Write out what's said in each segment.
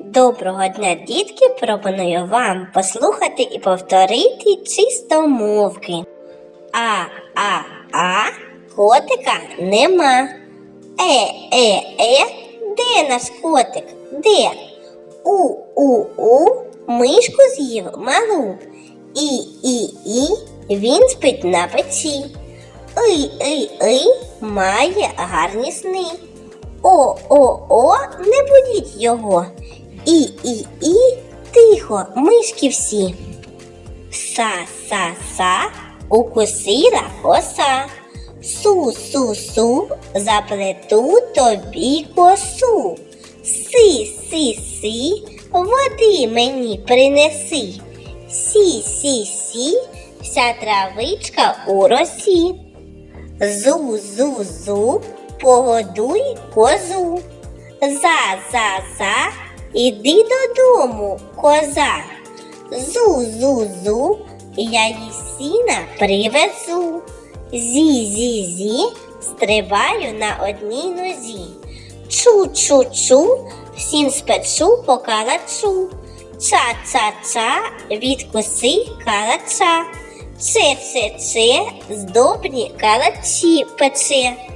Доброго дня, дітки! Пропоную вам послухати і повторити чистомовки. А, а, а, котика нема. Е, е, е, де наш котик? Де? У, у, у, мишку з'їв малу. І, і, і, він спить на печі. Ий, ий, ий, має гарні сни. О, о, о, не будіть його. І, і, і, тихо, мишки всі. Са, са, са, укусила коса. Су, су, су, заплету тобі косу. Си, си, си, води мені принеси. Сі, сі, сі, вся травичка у росі. Зу, зу, зу, погодуй козу. За, за, за, іди додому, коза. Зу, зу, зу, я їй сіна привезу. Зі, зі, зі, стрибаю на одній нозі. Чу, чу, чу, всім спечу по калачу. Ча, ча, ча, відкуси калача. Че, че, че, здобні калачі пече.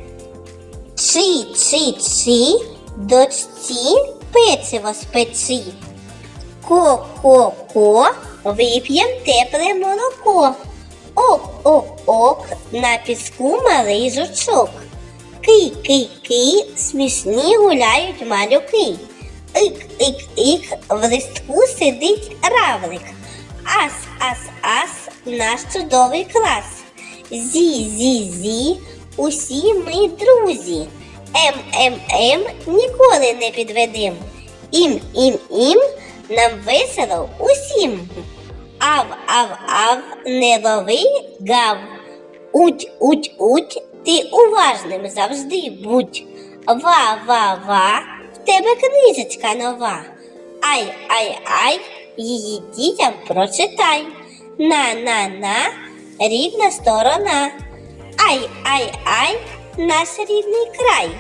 Чи, чи, чи, дочці печиво спечи. Ко, ко, ко, вип'єм тепле молоко. Ок, ок, ок, на піску малий жучок. Ки, ки, ки, смішні гуляють малюки. Ик, ик, ик, в листку сидить равлик. Ас, ас, ас, наш чудовий клас. Зі, зі, зі, усі ми друзі. Ем, ніколи не підведем. Ім, ім, ім, нам весело усім. Ав, ав, ав, не лови гав. Уть, уть, уть, ти уважним завжди будь. Ва, ва, ва, в тебе книжечка нова. Ай, ай, ай, її дітям прочитай. На, на, на, рідна сторона. Ай, ай, ай, наш рідний край.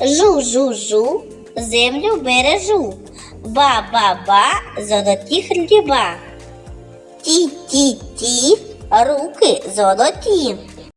Жу, жу, жу, землю бережу. Ба, ба, ба, золоті хліба. Ті, ті, ті, руки золоті.